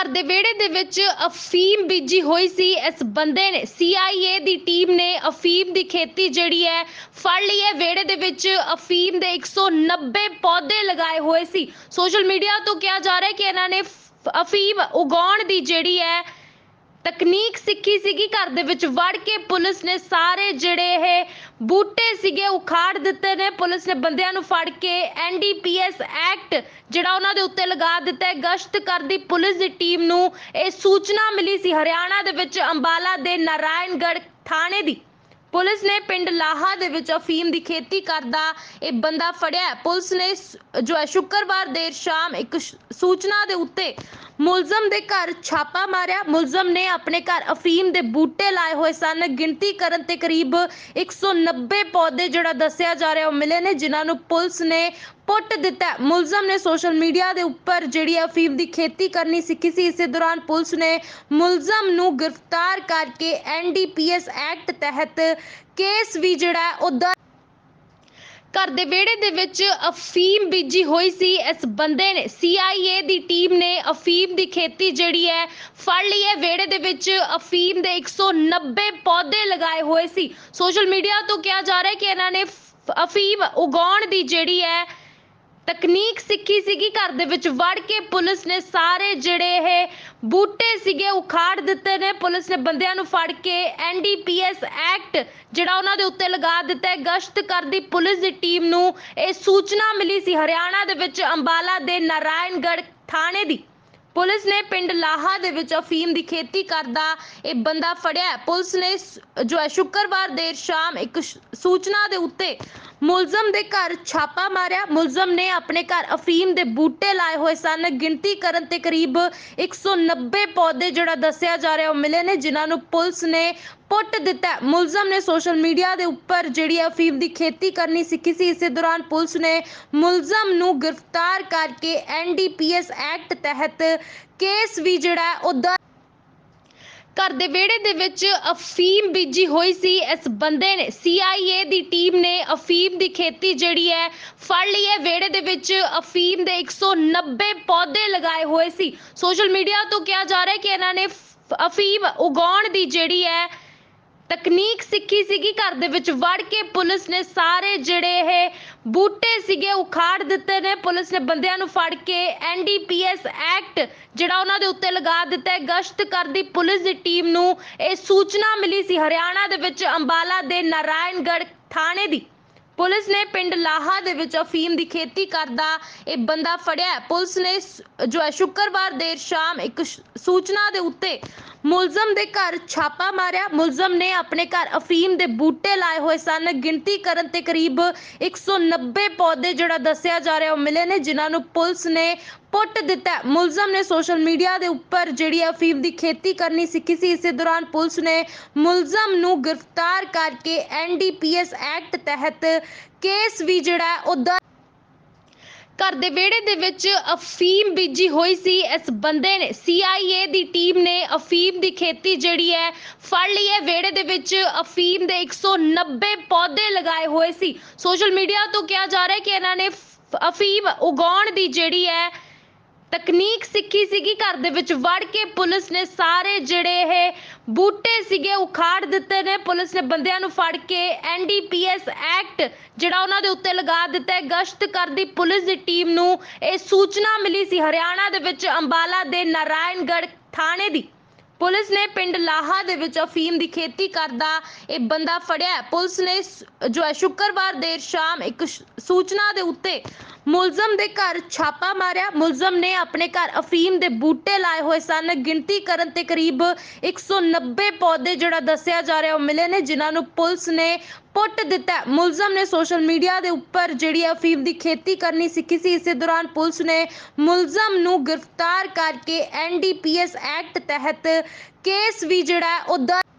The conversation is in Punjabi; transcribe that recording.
ਘਰ ਦੇ ਵਿਹੜੇ ਦੇ ਵਿੱਚ ਅਫੀਮ ਬੀਜੀ ਹੋਈ ਸੀ। ਇਸ ਬੰਦੇ ਨੇ CIA ਦੀ ਟੀਮ ਨੇ ਅਫੀਮ ਦੀ ਖੇਤੀ ਜਿਹੜੀ ਹੈ, ਫੜ ਲਈ ਹੈ। ਵਿਹੜੇ ਦੇ ਵਿੱਚ ਅਫੀਮ ਦੇ 190 ਪੌਦੇ ਲਗਾਏ ਹੋਏ ਸੀ। ਸੋਸ਼ਲ ਮੀਡੀਆ ਤੋਂ ਕਿਹਾ ਜਾ ਰਿਹਾ ਹੈ ਕਿ ਇਹਨਾਂ ਨੇ ਅਫੀਮ ਉਗਾਉਣ ਦੀ ਜਿਹੜੀ ਹੈ ਤਕਨੀਕ ਸਿੱਖੀ ਸੀਗੀ ਘਰ ਦੇ ਵਿੱਚ, ਵੜ ਕੇ ਪੁਲਿਸ ਨੇ ਸਾਰੇ ਜਿਹੜੇ ਇਹ ਬੂਟੇ ਸੀਗੇ ਉਖਾੜ ਦਿੱਤੇ ਨੇ। ਪੁਲਿਸ ਨੇ ਬੰਦਿਆਂ ਨੂੰ ਫੜ ਕੇ ਐਨਡੀਪੀਐਸ ਐਕਟ ਜਿਹੜਾ ਉਹਨਾਂ ਦੇ ਉੱਤੇ ਲਗਾ ਦਿੱਤਾ ਹੈ, ਗਸ਼ਤ ਕਰਦੀ ਪੁਲਿਸ ਦੀ ਟੀਮ ਨੂੰ ਇਹ ਸੂਚਨਾ ਮਿਲੀ ਸੀ ਹਰਿਆਣਾ ਦੇ ਵਿੱਚ ਅੰਬਾਲਾ ਦੇ ਨਾਰਾਇਣਗੜ੍ਹ ਥਾਣੇ ਦੀ। ਪੁਲਿਸ ਨੇ ਪਿੰਡ ਲਾਹਾ ਦੇ ਵਿੱਚ ਅਫੀਮ ਦੀ ਖੇਤੀ ਕਰਦਾ ਇਹ ਬੰਦਾ ਫੜਿਆ ਪੁਲਿਸ ਨੇ ਜੋ ਹੈ, ਸ਼ੁੱਕਰਵਾਰ ਦੇਰ ਸ਼ਾਮ ਇੱਕ ਸੂਚਨਾ ਦੇ ਉੱਤੇ ਮੁਲਜ਼ਮ ਦੇ ਘਰ ਛਾਪਾ ਮਾਰਿਆ। ਮੁਲਜ਼ਮ ਨੇ ਆਪਣੇ ਘਰ ਅਫੀਮ ਦੇ ਬੂਟੇ ਲਾਏ ਹੋਏ ਸਨ। ਗਿਣਤੀ ਕਰਨ ਤੇ ਕਰੀਬ 190 ਪੌਦੇ ਜਿਹੜਾ ਦੱਸਿਆ ਜਾ ਰਿਹਾ, ਉਹ ਮਿਲੇ ਨੇ, ਜਿਨ੍ਹਾਂ ਨੂੰ ਪੁਲਿਸ ਨੇ ਪੁੱਟ ਦਿੱਤਾ। ਮੁਲਜ਼ਮ ਨੇ ਸੋਸ਼ਲ ਮੀਡੀਆ ਦੇ ਉੱਪਰ ਜਿਹੜੀ ਅਫੀਮ ਦੀ ਖੇਤੀ ਕਰਨੀ ਸਿੱਖੀ ਸੀ, ਇਸੇ ਦੌਰਾਨ ਪੁਲਿਸ ਨੇ ਮੁਲਜ਼ਮ ਨੂੰ ਗ੍ਰਿਫਤਾਰ ਕਰਕੇ ਐਨਡੀਪੀਐਸ ਐਕਟ ਤਹਿਤ ਕੇਸ ਵੀ ਜਿਹੜਾ, ਉਹ ਦਰਜ ਘਰ ਦੇ ਵਿਹੜੇ ਦੇ ਵਿੱਚ ਅਫੀਮ ਬੀਜੀ ਹੋਈ ਸੀ। ਇਸ ਬੰਦੇ ਨੇ CIA ਦੀ ਟੀਮ ਨੇ ਅਫੀਮ ਦੀ ਖੇਤੀ ਜਿਹੜੀ ਹੈ, ਫੜ ਲਈ ਹੈ। ਵਿਹੜੇ ਦੇ ਵਿੱਚ ਅਫੀਮ ਦੇ 190 ਪੌਦੇ ਲਗਾਏ ਹੋਏ ਸੀ। ਸੋਸ਼ਲ ਮੀਡੀਆ ਤੋਂ ਕਿਹਾ ਜਾ ਰਿਹਾ ਹੈ ਕਿ ਇਹਨਾਂ ਨੇ ਅਫੀਮ ਉਗਾਉਣ ਦੀ ਜਿਹੜੀ ਹੈ ਤਕਨੀਕ ਸਿੱਖੀ ਸੀਗੀ, ਘਰ ਦੇ ਵਿੱਚ ਵੜ ਕੇ ਪੁਲਿਸ ਨੇ ਸਾਰੇ ਜਿਹੜੇ ਇਹ ਬੂਟੇ ਸੀਗੇ ਉਖਾੜ ਦਿੱਤੇ ਨੇ। ਪੁਲਿਸ ਨੇ ਬੰਦਿਆਂ ਨੂੰ ਫੜ ਕੇ ਐਨਡੀਪੀਐਸ ਐਕਟ ਜਿਹੜਾ ਉਹਨਾਂ ਦੇ ਉੱਤੇ ਲਗਾ ਦਿੱਤਾ ਹੈ, ਗਸ਼ਤ ਕਰਦੀ ਪੁਲਿਸ ਦੀ ਟੀਮ ਨੂੰ ਇਹ ਸੂਚਨਾ ਮਿਲੀ ਸੀ ਹਰਿਆਣਾ ਦੇ ਵਿੱਚ ਅੰਬਾਲਾ ਦੇ ਨਾਰਾਇਣਗੜ੍ਹ ਥਾਣੇ ਦੀ। ਪੁਲਿਸ ਨੇ ਪਿੰਡ ਲਾਹਾ ਦੇ ਵਿੱਚ ਅਫੀਮ ਦੀ ਖੇਤੀ ਕਰਦਾ ਇਹ ਬੰਦਾ ਫੜਿਆ ਪੁਲਿਸ ਨੇ ਜੋ ਹੈ, ਸ਼ੁੱਕਰਵਾਰ ਦੇਰ ਸ਼ਾਮ ਇੱਕ ਸੂਚਨਾ ਦੇ ਉੱਤੇ ਮੁਲਜ਼ਮ ਦੇ ਘਰ ਛਾਪਾ ਮਾਰਿਆ। ਮੁਲਜ਼ਮ ਨੇ ਆਪਣੇ ਘਰ ਅਫੀਮ ਦੇ ਬੂਟੇ ਲਾਏ ਹੋਏ ਸਨ। ਗਿਣਤੀ ਕਰਨ ਤੇ ਕਰੀਬ 190 ਪੌਦੇ ਜਿਹੜਾ ਦੱਸਿਆ ਜਾ ਰਿਹਾ ਉਹ ਮਿਲੇ ਨੇ, ਜਿਨ੍ਹਾਂ ਨੂੰ ਪੁਲਿਸ ਨੇ ਪੁੱਟ ਦਿੱਤਾ ਮੁਲਜ਼ਮ ਨੇ ਸੋਸ਼ਲ ਮੀਡੀਆ ਦੇ ਉੱਪਰ ਜਿਹੜੀ ਅਫੀਮ ਦੀ ਖੇਤੀ ਕਰਨੀ ਸਿੱਖੀ ਸੀ। ਇਸੇ ਦੌਰਾਨ ਪੁਲਿਸ ਨੇ ਮੁਲਜ਼ਮ ਨੂੰ ਗ੍ਰਿਫਤਾਰ ਕਰਕੇ ਐਨਡੀਪੀਐਸ ਐਕਟ ਤਹਿਤ ਕੇਸ ਵੀ ਜਿਹੜਾ ਉਹ ਦਰਜ ਘਰ ਦੇ ਵਿਹੜੇ ਦੇ ਵਿੱਚ ਅਫੀਮ ਬੀਜੀ ਹੋਈ ਸੀ। ਇਸ ਬੰਦੇ ਨੇ CIA ਦੀ ਟੀਮ ਨੇ ਅਫੀਮ ਦੀ ਖੇਤੀ ਜਿਹੜੀ ਹੈ ਫੜ ਲਈ ਹੈ। ਵਿਹੜੇ ਦੇ ਵਿੱਚ ਅਫੀਮ ਦੇ 190 ਪੌਦੇ ਲਗਾਏ ਹੋਏ ਸੀ। ਸੋਸ਼ਲ ਮੀਡੀਆ ਤੋਂ ਕਿਹਾ ਜਾ ਰਿਹਾ ਹੈ ਕਿ ਇਹਨਾਂ ਨੇ ਅਫੀਮ ਉਗਾਉਣ ਦੀ ਜਿਹੜੀ ਹੈ ਤਕਨੀਕ ਸਿੱਖੀ ਸੀਗੀ, ਘਰ ਦੇ ਵਿੱਚ ਵੜ ਕੇ ਪੁਲਿਸ ਨੇ ਸਾਰੇ ਜਿਹੜੇ ਇਹ ਬੂਟੇ ਸੀਗੇ ਉਖਾੜ ਦਿੱਤੇ ਨੇ। ਪੁਲਿਸ ਨੇ ਬੰਦਿਆਂ ਨੂੰ ਫੜ ਕੇ ਐਨਡੀਪੀਐਸ ਐਕਟ ਜਿਹੜਾ ਉਹਨਾਂ ਦੇ ਉੱਤੇ ਲਗਾ ਦਿੱਤਾ ਹੈ, ਗਸ਼ਤ ਕਰਦੀ ਪੁਲਿਸ ਦੀ ਟੀਮ ਨੂੰ ਇਹ ਸੂਚਨਾ ਮਿਲੀ ਸੀ ਹਰਿਆਣਾ ਦੇ ਵਿੱਚ ਅੰਬਾਲਾ ਦੇ ਨਾਰਾਇਣਗੜ੍ਹ ਥਾਣੇ ਦੀ। ਪੁਲਿਸ ਨੇ ਪਿੰਡ ਲਾਹਾ ਦੇ ਵਿੱਚ ਅਫੀਮ ਦੀ ਖੇਤੀ ਕਰਦਾ ਇਹ ਬੰਦਾ ਫੜਿਆ। ਪੁਲਿਸ ਨੇ ਜੋ ਹੈ, ਸ਼ੁੱਕਰਵਾਰ ਦੇਰ ਸ਼ਾਮ ਇੱਕ ਸੂਚਨਾ ਦੇ ਉੱਤੇ ਮੁਲਜ਼ਮ ਦੇ ਘਰ ਛਾਪਾ ਮਾਰਿਆ। ਮੁਲਜ਼ਮ ਨੇ ਆਪਣੇ ਘਰ ਅਫੀਮ ਦੇ ਬੂਟੇ ਲਾਏ ਹੋਏ ਸਨ। ਗਿਣਤੀ ਕਰਨ ਤੇ ਕਰੀਬ 190 ਪੌਦੇ ਜਿਹੜਾ ਦੱਸਿਆ ਜਾ ਰਿਹਾ, ਉਹ ਮਿਲੇ ਨੇ, ਜਿਨ੍ਹਾਂ ਨੂੰ ਪੁਲਿਸ ਨੇ ਪੁੱਟ ਦਿੱਤਾ। ਮੁਲਜ਼ਮ ਨੇ ਸੋਸ਼ਲ ਮੀਡੀਆ ਦੇ ਉੱਪਰ ਜਿਹੜੀ ਅਫੀਮ ਦੀ ਖੇਤੀ ਕਰਨੀ ਸਿੱਖੀ ਸੀ, ਇਸੇ ਦੌਰਾਨ ਪੁਲਿਸ ਨੇ ਮੁਲਜ਼ਮ ਨੂੰ ਗ੍ਰਿਫਤਾਰ ਕਰਕੇ ਐਨਡੀਪੀਐਸ ਐਕਟ ਤਹਿਤ ਕੇਸ ਵੀ ਜਿਹੜਾ, ਉਹ ਦਰਜ ਘਰ ਦੇ ਵਿਹੜੇ ਦੇ ਵਿੱਚ ਅਫੀਮ ਬੀਜੀ ਹੋਈ ਸੀ। ਇਸ ਬੰਦੇ ਨੇ CIA ਦੀ ਟੀਮ ਨੇ ਅਫੀਮ ਦੀ ਖੇਤੀ ਜਿਹੜੀ ਹੈ, ਫੜ ਲਈ ਹੈ। ਵਿਹੜੇ ਦੇ ਵਿੱਚ ਅਫੀਮ ਦੇ 190 ਪੌਦੇ ਲਗਾਏ ਹੋਏ ਸੀ। ਸੋਸ਼ਲ ਮੀਡੀਆ ਤੋਂ ਕਿਹਾ ਜਾ ਰਿਹਾ ਹੈ ਕਿ ਇਹਨਾਂ ਨੇ ਅਫੀਮ ਉਗਾਉਣ ਦੀ ਜਿਹੜੀ ਹੈ ਤਕਨੀਕ ਸਿੱਖੀ ਸੀਗੀ ਘਰ ਦੇ ਵਿੱਚ, ਵੜ ਕੇ ਪੁਲਿਸ ਨੇ ਸਾਰੇ ਜਿਹੜੇ ਇਹ ਬੂਟੇ ਸੀਗੇ ਉਖਾੜ ਦਿੱਤੇ ਨੇ। ਪੁਲਿਸ ਨੇ ਬੰਦਿਆਂ ਨੂੰ ਫੜ ਕੇ ਐਨਡੀਪੀਐਸ ਐਕਟ ਜਿਹੜਾ ਉਹਨਾਂ ਦੇ ਉੱਤੇ ਲਗਾ ਦਿੱਤਾ ਹੈ, ਗਸ਼ਤ ਕਰਦੀ ਪੁਲਿਸ ਦੀ ਟੀਮ ਨੂੰ ਇਹ ਸੂਚਨਾ ਮਿਲੀ ਸੀ ਹਰਿਆਣਾ ਦੇ ਵਿੱਚ ਅੰਬਾਲਾ ਦੇ ਨਾਰਾਇਣਗੜ੍ਹ ਥਾਣੇ ਦੀ। ਪੁਲਿਸ ਨੇ ਪਿੰਡ ਲਾਹਾ ਦੇ ਵਿੱਚ ਅਫੀਮ ਦੀ ਖੇਤੀ ਕਰਦਾ ਇਹ ਬੰਦਾ ਫੜਿਆ ਪੁਲਿਸ ਨੇ ਜੋ ਹੈ, ਸ਼ੁੱਕਰਵਾਰ ਦੇਰ ਸ਼ਾਮ ਇੱਕ ਸੂਚਨਾ ਦੇ ਉੱਤੇ ਮੁਲਜ਼ਮ ਦੇ ਘਰ ਛਾਪਾ ਮਾਰਿਆ। ਮੁਲਜ਼ਮ ਨੇ ਆਪਣੇ ਘਰ ਅਫੀਮ ਦੇ ਬੂਟੇ ਲਾਏ ਹੋਏ ਸਨ। ਗਿਣਤੀ ਕਰਨ ਤੇ ਕਰੀਬ 190 ਪੌਦੇ ਜਿਹੜਾ ਦੱਸਿਆ ਜਾ ਰਿਹਾ, ਉਹ ਮਿਲੇ ਨੇ, ਜਿਨ੍ਹਾਂ ਨੂੰ ਪੁਲਿਸ ਨੇ ਪੁੱਟ ਦਿੱਤਾ। ਮੁਲਜ਼ਮ ਨੇ ਸੋਸ਼ਲ ਮੀਡੀਆ ਦੇ ਉੱਪਰ ਜਿਹੜੀ ਅਫੀਮ ਦੀ ਖੇਤੀ ਕਰਨੀ ਸਿੱਖੀ ਸੀ, ਇਸੇ ਦੌਰਾਨ ਪੁਲਿਸ ਨੇ ਮੁਲਜ਼ਮ ਨੂੰ ਗ੍ਰਿਫਤਾਰ ਕਰਕੇ ਐਨਡੀਪੀਐਸ ਐਕਟ ਤਹਿਤ ਕੇਸ ਵੀ ਜਿਹੜਾ, ਉਹ ਦਰਜ